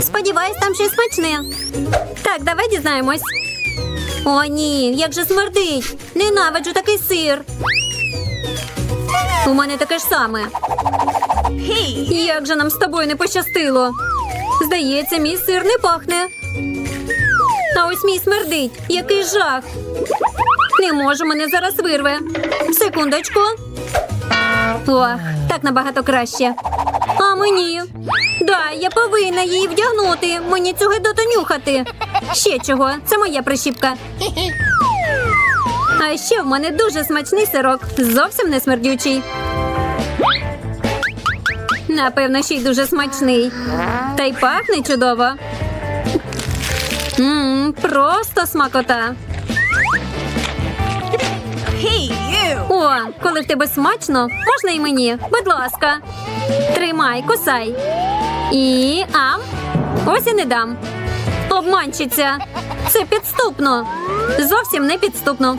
Сподіваюсь, там щось смачне. Так, давай дізнаємось. О, ні, як же смердить. Ненавиджу такий сир. У мене таке ж саме. Як же нам з тобою не пощастило? Здається, мій сир не пахне. А ось мій смердить. Який жах. Не можу, мене зараз вирве. Секундочку. Ох, так набагато краще. А мені? Да, я повинна її вдягнути. Мені цього гидоту нюхати. Ще чого, це моя прищіпка. А ще в мене дуже смачний сирок, зовсім не смердючий. Напевно, ще й дуже смачний. Та й пахне чудово. Мм, просто смакота. О, коли в тебе смачно, можна і мені. Будь ласка. Тримай, кусай. І ам. Ось і не дам. Обманщиця. Це підступно. Зовсім не підступно.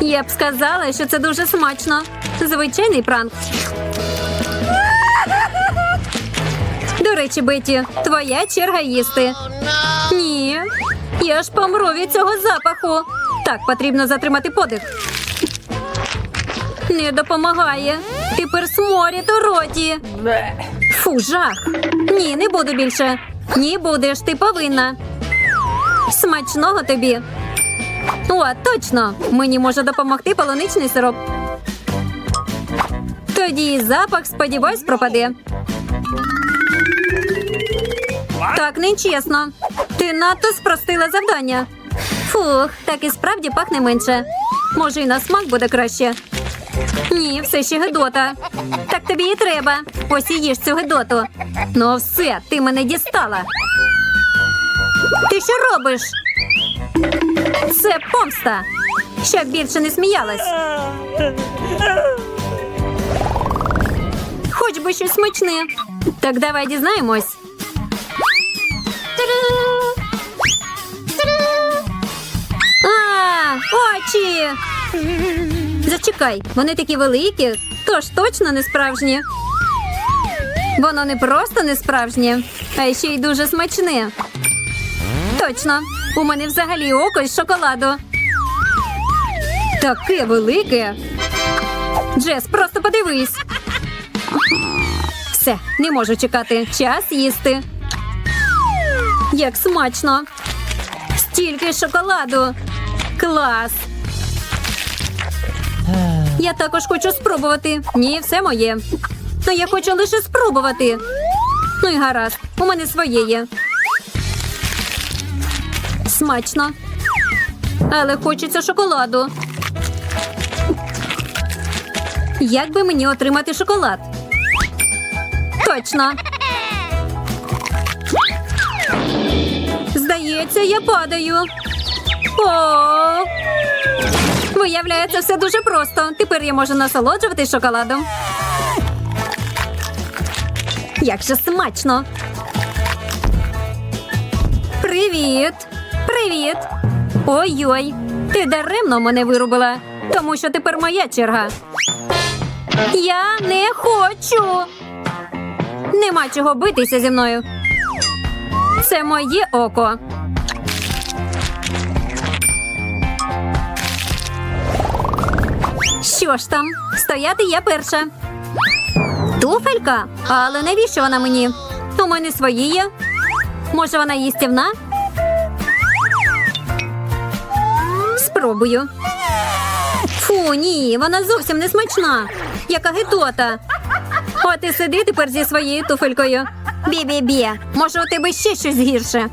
Я б сказала, що це дуже смачно. Звичайний пранк. До речі, Беті, твоя черга їсти. Ні. Я ж помру від цього запаху. Так, потрібно затримати подих. Не допомагає. Тепер сморід у роті. Фу, жах. Ні, не буду більше. Ні, будеш, ти повинна. Смачного тобі. О, точно. Мені може допомогти полуничний сироп. Тоді і запах, сподіваюсь, пропаде. Так нечесно. Ти надто спростила завдання. Фух, так і справді пахне менше. Може, і на смак буде краще. Ні, все ще гидота. Так тобі і треба. Ось і їж цю гидоту. Ну все, ти мене дістала. Ти що робиш? Це помста. Щоб більше не сміялась. Хоч би щось смачне. Так давай дізнаємось. А, очі! Зачекай, вони такі великі, тож точно не справжні. Воно не просто не справжнє, а ще й дуже смачне. Точно, у мене взагалі око з шоколаду. Таке велике. Джес, просто подивись. Все, не можу чекати. Час їсти. Як смачно. Стільки шоколаду. Клас. Я також хочу спробувати. Ні, все моє. Ну я хочу лише спробувати. Ну і гаразд, у мене своє є. Смачно. Але хочеться шоколаду. Як би мені отримати шоколад? Точно. Здається, я падаю. О! Виявляється, все дуже просто. Тепер я можу насолоджуватись шоколадом. Як же смачно. Привіт. Привіт. Ой-ой. Ти даремно мене вирубила, тому що тепер моя черга. Я не хочу. Нема чого битися зі мною. Це моє око. Що ж там? Стояти я перша. Туфелька? Але навіщо вона мені? У мене свої є. Може, вона їстівна? Спробую. Фу, ні, вона зовсім не смачна. Яка гидота. От і сиди тепер зі своєю туфелькою. Бі-бі-бі, може, у тебе ще щось гірше.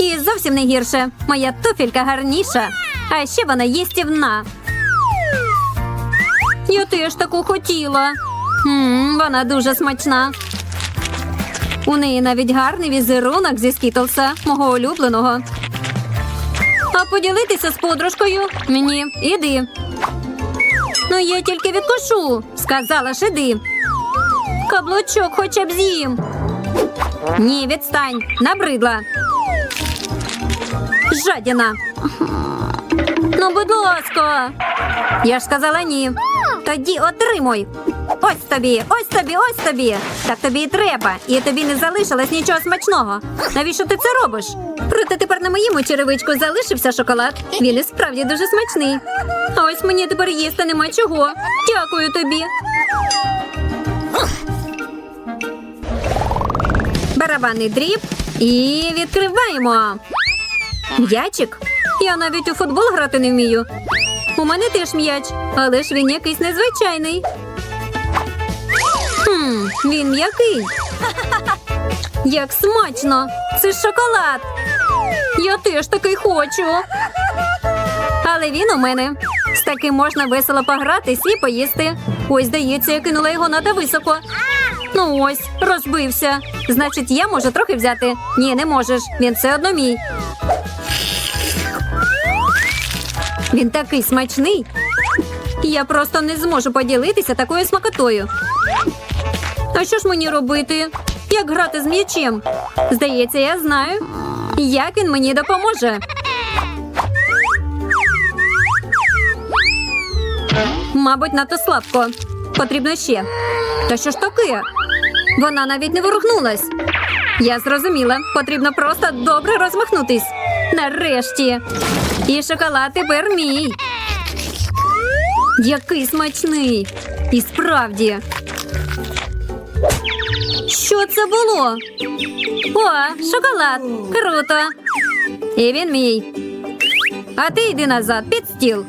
І зовсім не гірше. Моя туфелька гарніша, а ще вона їстівна. Я теж таку хотіла. М, вона дуже смачна. У неї навіть гарний візерунок зі скітлса, мого улюбленого. А поділитися з подружкою? Ні, іди. Ну я тільки відкушу. Сказала ж іди. Каблучок хоча б з'їм. Ні, відстань, набридла. Жадіна. Ну, будь ласка. Я ж сказала ні. Тоді отримуй. Ось тобі, ось тобі, ось тобі. Так тобі і треба. І тобі не залишилось нічого смачного. Навіщо ти це робиш? Проте тепер на моєму черевичку залишився шоколад. Він і справді дуже смачний. А ось мені тепер їсти нема чого. Дякую тобі. Барабанний дріб і відкриваємо. М'ячик? Я навіть у футбол грати не вмію. У мене теж м'яч, але ж він якийсь незвичайний. Хм, він м'який. Як смачно! Це ж шоколад. Я теж такий хочу. Але він у мене. З таким можна весело погратись і поїсти. Ось, здається, я кинула його надто високо. Ну ось, розбився. Значить, я можу трохи взяти. Ні, не можеш. Він все одно мій. Він такий смачний. Я просто не зможу поділитися такою смакотою. А що ж мені робити? Як грати з м'ячем? Здається, я знаю, як він мені допоможе. Мабуть, надто слабко. Потрібно ще. Та що ж таке? Вона навіть не ворухнулась. Я зрозуміла. Потрібно просто добре розмахнутись. Нарешті. І шоколад тепер мій. Який смачний. І справді. Що це було? О, шоколад. Круто. І він мій. А ти йди назад під стіл.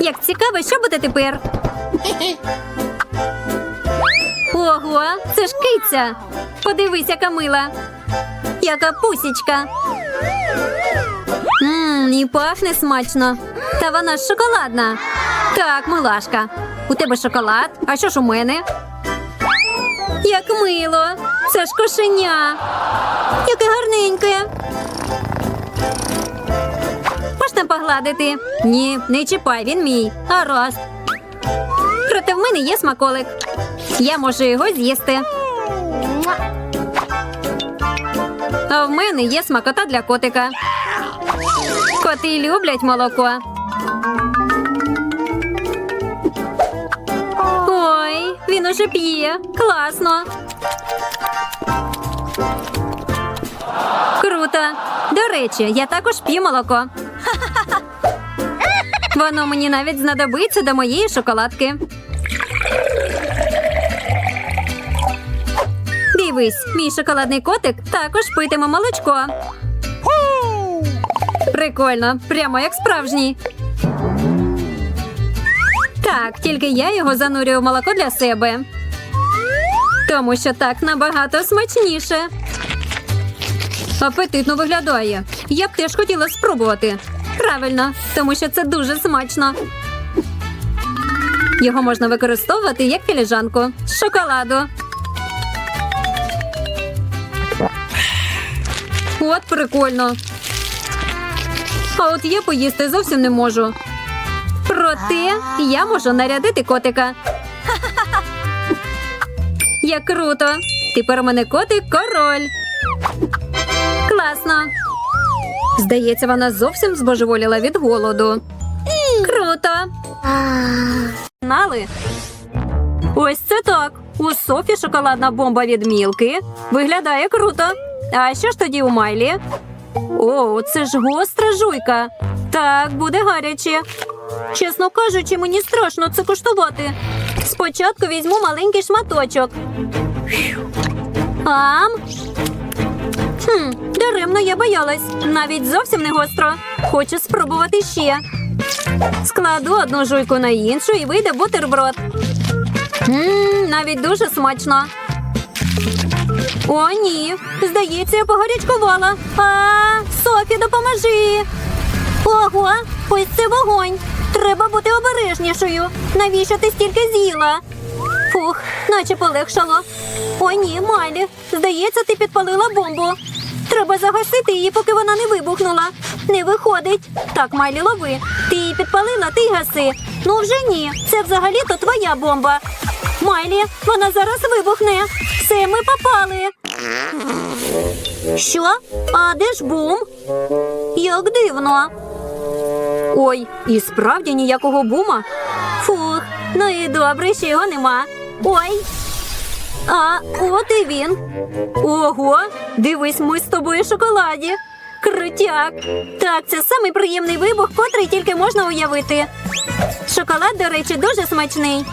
Як цікаво, що буде тепер? Ого, це ж киця. Подивись, яка мила. Яка пусічка. Ммм, і пахне смачно. Та вона ж шоколадна. Так, милашка. У тебе шоколад. А що ж у мене? Як мило. Це ж кошеня. Яке гарненьке. Можна погладити? Ні, не чіпай, він мій. Гаразд. Проте в мене є смаколик. Я можу його з'їсти. А в мене є смакота для котика. Коти люблять молоко. Ой, він уже п'є. Класно. Круто. До речі, я також п'ю молоко. Воно мені навіть знадобиться до моєї шоколадки. Дивись, мій шоколадний котик також питиме молочко. Прикольно, прямо як справжній. Так, тільки я його занурюю в молоко для себе. Тому що так набагато смачніше. Апетитно виглядає. Я б теж хотіла спробувати. Правильно, тому що це дуже смачно. Його можна використовувати як філіжанку з шоколаду. От прикольно. А от я поїсти зовсім не можу. Проте я можу нарядити котика. Як круто! Тепер у мене котик король. Класно. Здається, вона зовсім збожеволіла від голоду. Круто. Знали? Ось це так. У Софі шоколадна бомба від мілки. Виглядає круто. А що ж тоді у Майлі? О, це ж гостра жуйка. Так, буде гаряче. Чесно кажучи, мені страшно це куштувати. Спочатку візьму маленький шматочок. Ам. Хм, даремно я боялась. Навіть зовсім не гостро. Хочу спробувати ще. Складу одну жуйку на іншу і вийде бутерброд. Ммм, навіть дуже смачно. О, ні. Здається, я погарячкувала. А, Софі, допоможи. Ого, ось це вогонь. Треба бути обережнішою. Навіщо ти стільки з'їла? Фух, наче полегшало. О, ні, Майлі. Здається, ти підпалила бомбу. Треба загасити її, поки вона не вибухнула. Не виходить. Так, Майлі, лови. Ти її підпалила, ти гаси. Ну вже ні. Це взагалі-то твоя бомба. Майлі, вона зараз вибухне. Все, ми попали. Що? А де ж бум? Як дивно. Ой, і справді ніякого бума. Фух, ну і добре, що його нема. Ой. А, от і він. Ого, дивись, ми з тобою шоколаді. Крутяк. Так, це самий приємний вибух, котрий тільки можна уявити. Шоколад, до речі, дуже смачний.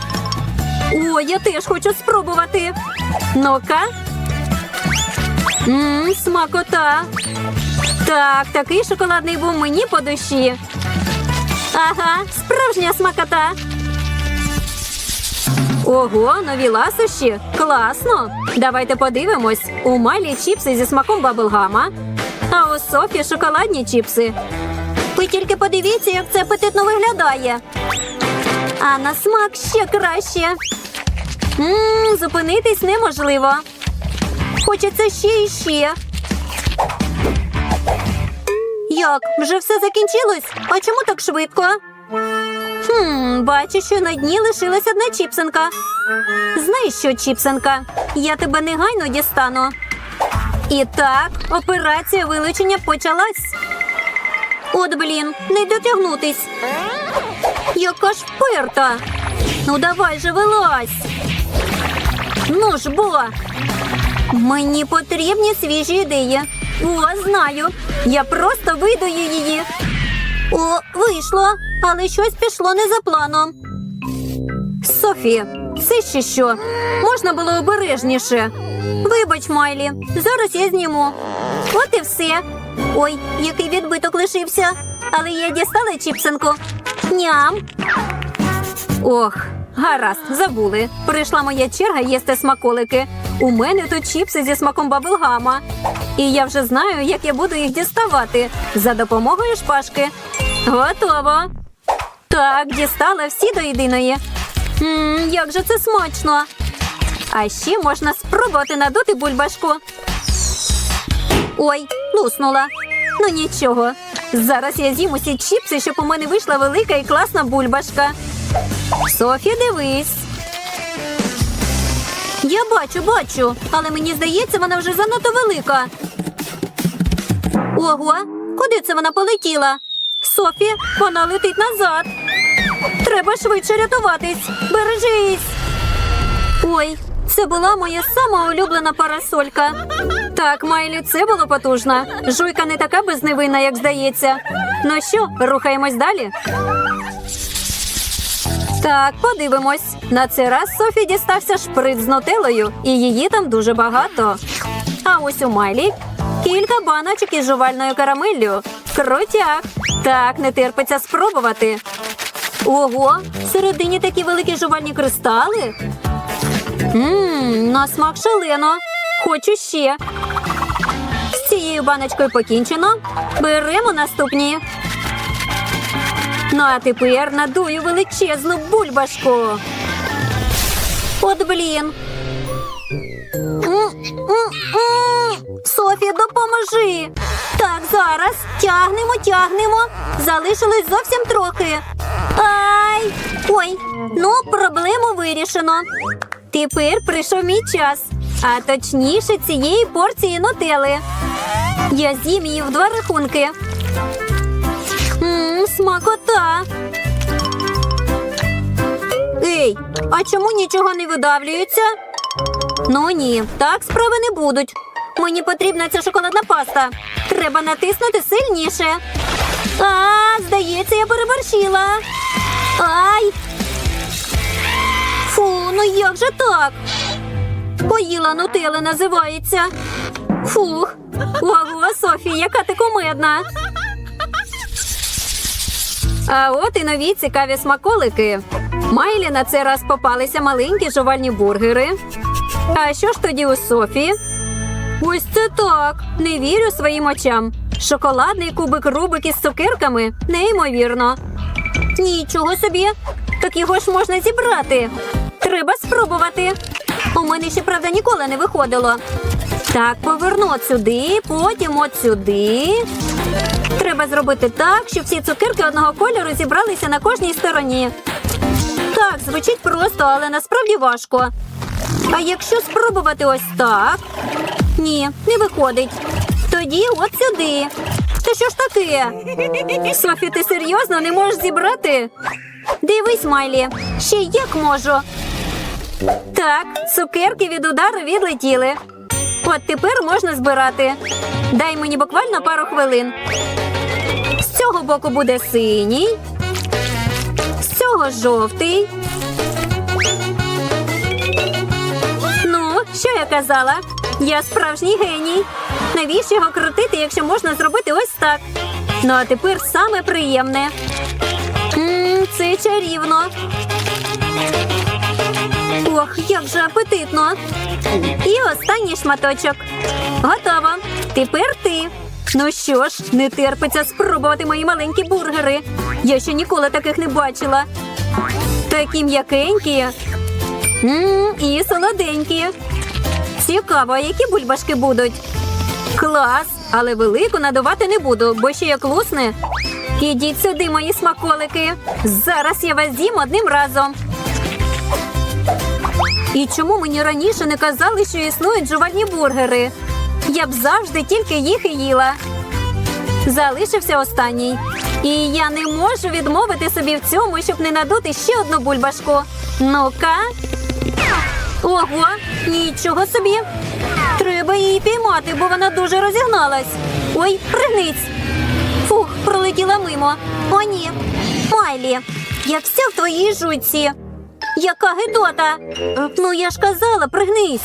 О, я теж хочу спробувати. Ну-ка. Мм, смакота. Так, такий шоколадний бум мені по душі. Ага, справжня смакота. Ого, нові ласощі. Класно. Давайте подивимось. У Майлі чіпси зі смаком баблгама, а у Софі шоколадні чіпси. Ви тільки подивіться, як це апетитно виглядає. А на смак ще краще. Ммм, зупинитись неможливо. Хочеться ще і ще. Як? Вже все закінчилось? А чому так швидко? Хм, бачу, що на дні лишилась одна чіпсинка. Знаєш що, чіпсинка? Я тебе негайно дістану. І так, операція вилучення почалась. От, блін, не дотягнутись. Яка ж вперта. Ну давай же вилазь. Ну ж бо. Мені потрібні свіжі ідеї. О, знаю. Я просто видаю її. О, вийшло, але щось пішло не за планом. Софі, це ще що? Можна було обережніше. Вибач, Майлі, зараз я зніму. От і все. Ой, який відбиток лишився. Але я дістала чіпсинку. Ням. Ох, гаразд, забули. Прийшла моя черга їсти смаколики. У мене тут чіпси зі смаком баблгама. І я вже знаю, як я буду їх діставати за допомогою шпажки. Готово. Так, дістала всі до єдиної. Мм, як же це смачно. А ще можна спробувати надути бульбашку. Ой, луснула. Ну нічого. Зараз я з'їм усі чіпси, щоб у мене вийшла велика і класна бульбашка. Софі, дивись. Я бачу, бачу, але мені здається, вона вже занадто велика. Ого, куди це вона полетіла? Софі, вона летить назад. Треба швидше рятуватись. Бережись. Ой, це була моя сама улюблена парасолька. Так, Майлі, це було потужно. Жуйка не така безневинна, як здається. Ну що, рухаємось далі? Так, подивимось. На цей раз Софі дістався шприц з нутеллою, і її там дуже багато. А ось у Майлі кілька баночок із жувальною карамеллю. Крутяк. Так, не терпиться спробувати. Ого, всередині такі великі жувальні кристали. Ммм, на смак шалено. Хочу ще. З цією баночкою покінчено. Беремо наступні. Ну, а тепер надую величезну бульбашку. От блін. Софі, допоможи. Так, зараз тягнемо, тягнемо. Залишилось зовсім трохи. Ай! Ой, ну проблему вирішено. Тепер прийшов мій час, а точніше цієї порції нутели. Я з'їм її в два рахунки. Ммм, смакота. Ей, а чому нічого не видавлюється? Ну ні, так справи не будуть. Мені потрібна ця шоколадна паста. Треба натиснути сильніше. А, здається, я переборщила. Ай. Ну як же так? Поїла нутели називається. Фух. Ого, Софія, яка ти кумедна. А от і нові цікаві смаколики. Майлі на цей раз попалися маленькі жувальні бургери. А що ж тоді у Софії? Ось це так. Не вірю своїм очам. Шоколадний кубик рубик із цукерками неймовірно. Нічого собі. Так його ж можна зібрати. Треба спробувати. У мене ще, правда, ніколи не виходило. Так, поверну от сюди, потім от сюди. Треба зробити так, щоб всі цукерки одного кольору зібралися на кожній стороні. Так, звучить просто, але насправді важко. А якщо спробувати ось так? Ні, не виходить. Тоді от сюди. Та що ж таке? Софі, ти серйозно не можеш зібрати? Дивись, Майлі, ще як можу. Так, цукерки від удару відлетіли. От тепер можна збирати. Дай мені буквально пару хвилин. З цього боку буде синій, з цього жовтий. Ну, що я казала? Я справжній геній. Навіщо його крутити, якщо можна зробити ось так? Ну а тепер саме приємне. Мм, це чарівно. Ох, як же апетитно. І останній шматочок. Готово. Тепер ти. Ну що ж, не терпиться спробувати мої маленькі бургери. Я ще ніколи таких не бачила. Такі м'якенькі. Мм, і солоденькі. Цікаво, які бульбашки будуть? Клас! Але велику надувати не буду, бо ще як лусне. Ідіть сюди, мої смаколики. Зараз я вас з'їм одним разом. І чому мені раніше не казали, що існують жувальні бургери? Я б завжди тільки їх і їла. Залишився останній. І я не можу відмовити собі в цьому, щоб не надути ще одну бульбашку. Ну-ка. Ого, нічого собі. Треба її піймати, бо вона дуже розігналась. Ой, пригниць. Фух, пролетіла мимо. О, ні. Майлі, я вся в твоїй жуйці. Яка гидота. Ну, я ж казала, пригнись.